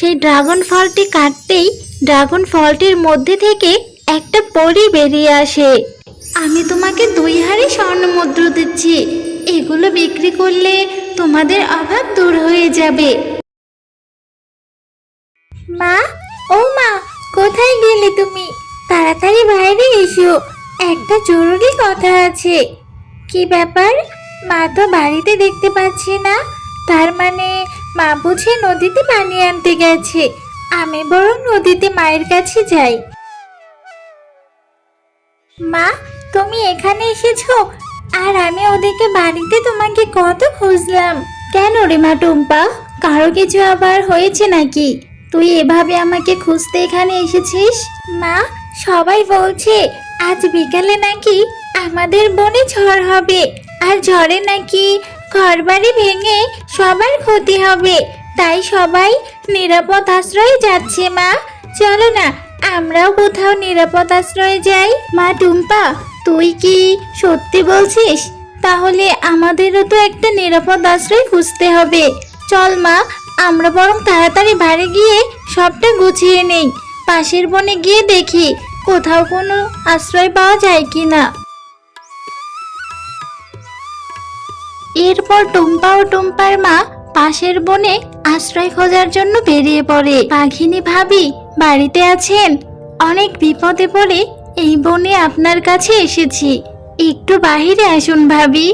সেই ড্রাগন ফলটি কাটতেই ড্রাগন ফলটির মধ্যে থেকে একটা পরি বেরিয়ে আসে। আমি তোমাকে দুই হাড়ি স্বর্ণ মুদ্রা দিচ্ছি। এগুলো বিক্রি করলে তোমাদের অভাব দূর হয়ে যাবে। মা, ও মা, কোথায় গেলে তুমি? তাড়াতাড়ি বাইরে এসো। একটা জরুরি কথা আছে। কি ব্যাপার? মা তো বাড়িতে দেখতে পাচ্ছি না। তার মানে মা বুঝে নদীতে পানি আনতে গেছে। আমি বরং নদীতে মায়ের কাছে যাই। মা, তুমি এখানে এসেছ? আর আমি ওদেরকে বাড়িতে তোমাকে কত খুঁজলাম। কেন রে মা টুম্পা? কারও কিছু আবার হয়েছে নাকি? তুই এভাবে আমাকে খুঁজতে এখানে এসেছিস? মা, সবাই বলছে, আজ বিকালে নাকি আমাদের বনে ঝড় হবে। আর ঝড়ে নাকি ঘরবাড়ি ভেঙে সবার ক্ষতি হবে। তাই সবাই নিরাপদ আশ্রয়ে যাচ্ছে, মা। চলো না, আমরাও কোথাও নিরাপদ আশ্রয়ে যাই। মা টুম্পা, তুই কি সত্যি বলছিস? তাহলে আমাদেরও তো একটা নিরাপদ আশ্রয় খুঁজতে হবে। চল, মা, আমরা বরং তাড়াতাড়ি বাড়ি গিয়ে সবটা গুছিয়ে নেই। পাশের বনে গিয়ে দেখি কোথাও কোনো আশ্রয় পাওয়া যায় কি না এরপর টুম্পা ও টুম্পার মা পাশের বনে আশ্রয় খোঁজার জন্য বেরিয়ে পড়ে। বাঘিনী ভাবি বাড়িতে আছেন? অনেক বিপদে পড়ে এই বনে আপনার কাছে এসেছি। একটু বাহিরে আসুন ভাবি।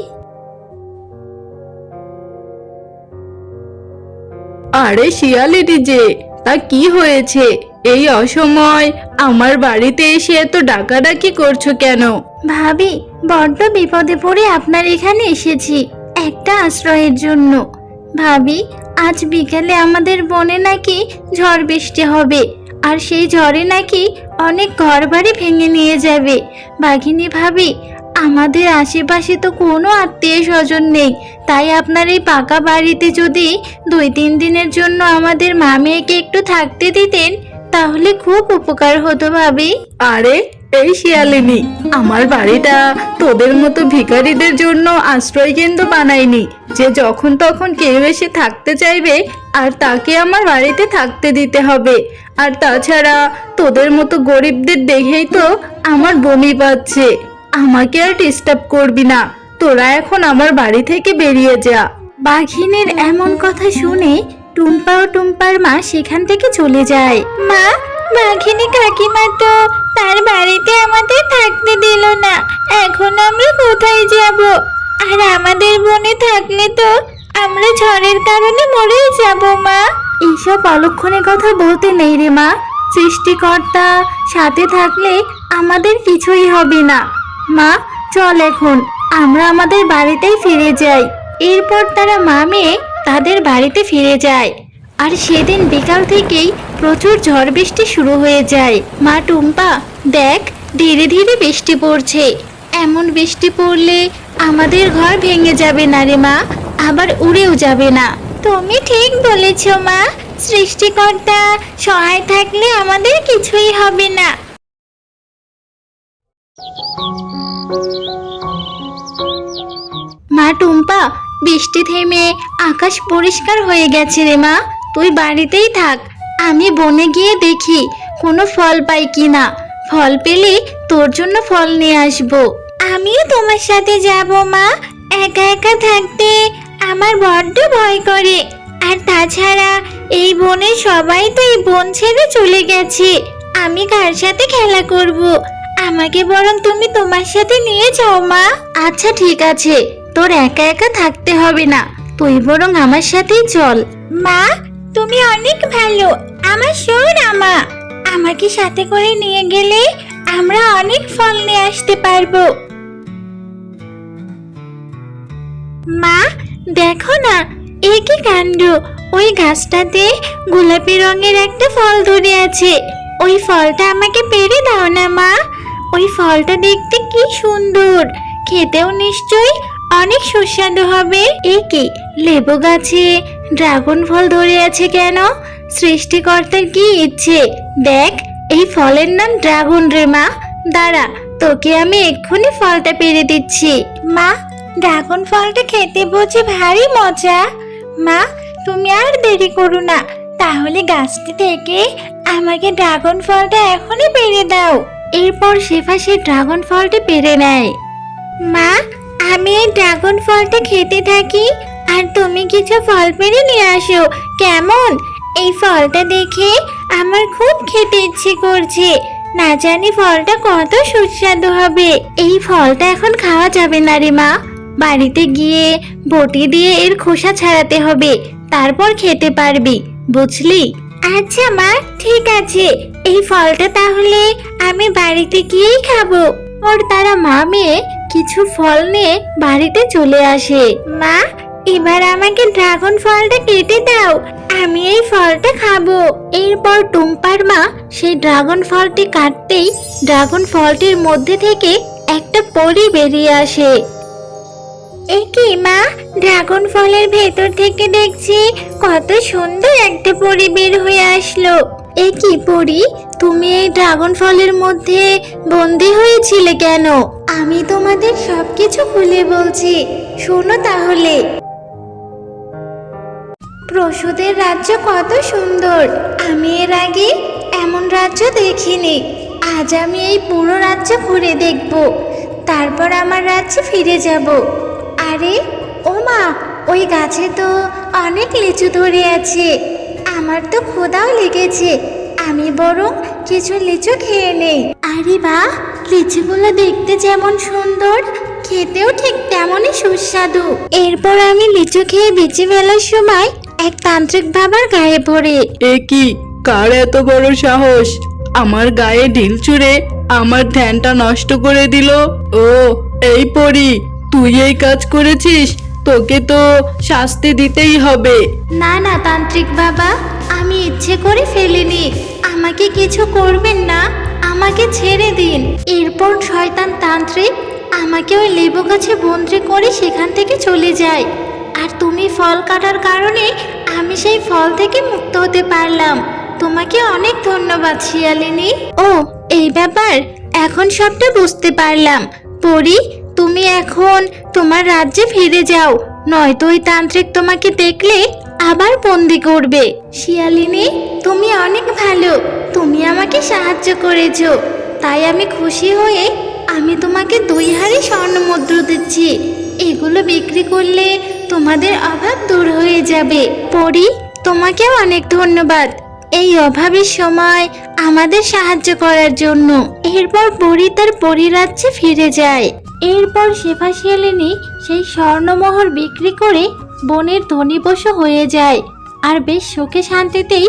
আরে শিয়ালিটি যে তা কি হয়েছে? এই অসময় আমার বাড়িতে এসে এত ডাকাডাকি করছ কেন? ভাবি বড্ড বিপদে পড়ে আপনার এখানে এসেছি। একটা আশ্রয়ের জন্য। ভাবি, আজ বিকেলে আমাদের বনে নাকি ঝড় বৃষ্টি হবে, আর সেই ঝড়ে নাকি অনেক ঘরবাড়ি ভেঙে নিয়ে যাবে। বাঘিনী ভাবি, আমাদের আশেপাশে তো কোনো আত্মীয় স্বজন নেই, তাই আপনার এই পাকা বাড়িতে যদি দুই তিন দিনের জন্য আমাদের মামিয়াকে একটু থাকতে দিতেন, তাহলে খুব উপকার হতো ভাবি। আরে এই শিয়ালিনী আমার বাড়িটা তোদের মতো ভিখারিদের জন্য আশ্রয় কেন্দ্র বানাইনি যে যখন তখন কেউ এসে থাকতে চাইবে, আর তাকে আমার বাড়িতে থাকতে দিতে হবে। আর তাছাড়া তোদের মতো গরিবদের দেখেই তো আমার বমি পাচ্ছে। আমাকে আর ডিস্টার্ব করবি না। তোরা এখন আমার বাড়ি থেকে বেরিয়ে যা। বাঘিনীর এমন কথা শুনে টুম্পা ও টুম্পার মা সেখান থেকে চলে যায়। মা, বাঘিনী কাকিমা তো তার আমাদের দিল না, এখন আমরা কোথায় যাব? আর আমাদের বনে থাকলে তো আমরা ঝড়ের কারণে মরেই যাব, মা। এইসব অলক্ষণের কথা বলতে নেই রে, মা। সৃষ্টিকর্তা সাথে থাকলে আমাদের কিছুই হবে না। মা, চল এখন। আমরা আমাদের বাড়িতেই ফিরে যাই। এরপর তারা মা মেয়ে তাদের বাড়িতে ফিরে যায়। আর সেদিন বিকাল থেকেই প্রচুর ঝড় বৃষ্টি শুরু হয়ে যায়। মা টুম্পা, দেখ ধীরে ধীরে বৃষ্টি পড়ছে। এমন বৃষ্টি পড়লে আমাদের ঘর ভেঙে যাবে না রে মা, আবার উড়েও যাবে না। তুমি ঠিক বলেছ মা, সৃষ্টিকর্তা সহায় থাকলে আমাদের কিছুই হবে না। মা টুম্পা, বৃষ্টি থেমে আকাশ পরিষ্কার হয়ে গেছে রে মা। তুই বাড়িতেই থাক, আমি বনে গিয়ে দেখি কোনো ফল পাই কিনা। ফল পেলে তোর জন্য ফল নিয়ে আসব। আমিও তোমার সাথে যাব, মা। একা একা থাকতে আমার বড্ড ভয় করে। আর তাছাড়া এই বনে সবাই তো এই বন ছেড়ে চলে গেছে। আমি কার সাথে খেলা করব? আমাকে বরং তুমি তোমার সাথে নিয়ে যাও, মা। আচ্ছা ঠিক আছে। তোর একা একা থাকতে হবে না। তুই বরং আমার সাথেই চল। মা, তুমি অনেক ভালো। আমার সোনা মা আমাকে সাথে করে নিয়ে গেলে আমরা অনেক ফল নিয়ে আসতে পারব। মা, দেখো না, এ কি কাণ্ড? ওই গাছটাতে গোলাপি রঙের একটা ফল ধরে আছে। ওই ফলটা আমাকে পেরে দাও না, মা। ওই ফলটা দেখতে কি সুন্দর। খেতেও নিশ্চয়ই অনেক সুস্বাদু হবে। এ কি, লেবু গাছে ড্রাগন ফল ধরে আছে কেন? সৃষ্টিকর্তার কি ইচ্ছে? দেখ এই ফলের নাম ড্রাগন রে মা। দাঁড়া তোকে আমি এক্ষুনি ফলটা পেরে দিচ্ছি। মা ড্রাগন ফলটা খেতে বুঝি ভারী মজা। মা তুমি আর দেরি করো না। তাহলে গাছটি থেকে আমাকে ড্রাগন ফলটা এখনই পেরে দাও। এরপর শেফা সে ড্রাগন ফলটি পেরে নেয়। মা আমি এই ড্রাগন ফলটা খেতে থাকি। আর তুমি কিছু ফল পেরে নিয়ে আসো। কেমন? এই ফলটা দেখে আমার খুব খেতে ইচ্ছে করছে। না জানি ফলটা কত সুস্বাদু হবে। এই ফলটা এখন খাওয়া যাবে না রে মা। বাড়িতে গিয়ে বটি দিয়ে এর খোসা ছাড়াতে হবে। তারপর খেতে পারবি বুঝলি? আচ্ছা মা ঠিক আছে। এই ফলটা তাহলে আমি বাড়িতে গিয়েই খাব। ওর তারা মা মেয়ে কিছু ফল নিয়ে বাড়িতে চলে আসে। মা এবার আমাকে ড্রাগন ফলটা কেটে দাও। আমি এই ফলটা খাব। এরপর টুম্পার মা সেই ড্রাগন ফলটি কাটতেই ড্রাগন ফলটির মধ্যে থেকে একটা পরি বেরিয়ে আসে। এ মা? ড্রাগন ফলের ভেতর থেকে দেখছি কত সুন্দর একটা পরি বের হয়ে আসলো। এ কি পরি তুমি এই ড্রাগন ফলের মধ্যে বন্দি হয়েছিলে কেন? আমি তোমাদের সবকিছু খুলে বলছি। শোনো তাহলে। প্রসূদের রাজ্য কত সুন্দর। আমি এর আগে এমন রাজ্য দেখিনি। আজ আমি এই পুরো রাজ্য ঘুরে দেখব। তারপর আমার রাজ্যে ফিরে যাব। আরে, ও মা, ওই গাছে তো অনেক লিচু ধরে আছে। আমার তো ক্ষুধাও লেগেছে। আমি বরং কিছু লিচু খেয়ে নেই। আরে বা লিচুগুলো দেখতে যেমন সুন্দর, খেতেও ঠিক তেমনই সুস্বাদু। এরপর আমি লিচু খেয়ে বেঁচে ফেলার সময় এক তান্ত্রিক বাবার গায়ে পড়ে। এ কি? কার এত বড় সাহস? আমার গায়ে ঢিল ছুঁড়ে আমার ধ্যানটা নষ্ট করে দিল। ও এই পরি তুই এই কাজ করেছিস? তোকে তো শাস্তি দিতেই হবে। না না তান্ত্রিক বাবা আমি ইচ্ছে করে ফেলিনি। আমাকে কিছু করবেন না আমাকে ছেড়ে দিন। এরপর শয়তান তান্ত্রিক আমাকে ওই লেবু গাছে বন্দি করে সেখান থেকে চলে যায়। তুমি ফল কাটার কারণে আমি সেই ফল থেকে মুক্ত হতে পারলাম। তোমাকে অনেক ধন্যবাদ, শিয়ালিনী। ও, এই ব্যাপার, এখন সবটা বুঝতে পারলাম। পরি, তুমি এখন তোমার রাজ্যে ফিরে যাও। নয়তো ওই তান্ত্রিক তোমাকে দেখলে আবার বন্দি করবে। শিয়ালিনী, তুমি অনেক ভালো। তুমি আমাকে সাহায্য করেছ। তাই আমি খুশি হয়ে আমি তোমাকে দুই হাড়ি স্বর্ণ মুদ্র দিচ্ছি। এগুলো বিক্রি করলে তোমাদের অভাব দূর হয়ে যাবে। পরি, তোমাকেও অনেক ধন্যবাদ। এই অভাবের সময় আমাদের সাহায্য করার জন্য। এরপর পরি তার পরিরাজ্যে ফিরে যায়। এরপর শেফা শিয়ালিনী সেই স্বর্ণমোহর বিক্রি করে বনের ধনীবশ হয়ে যায়। আর বেশ সুখে শান্তিতেই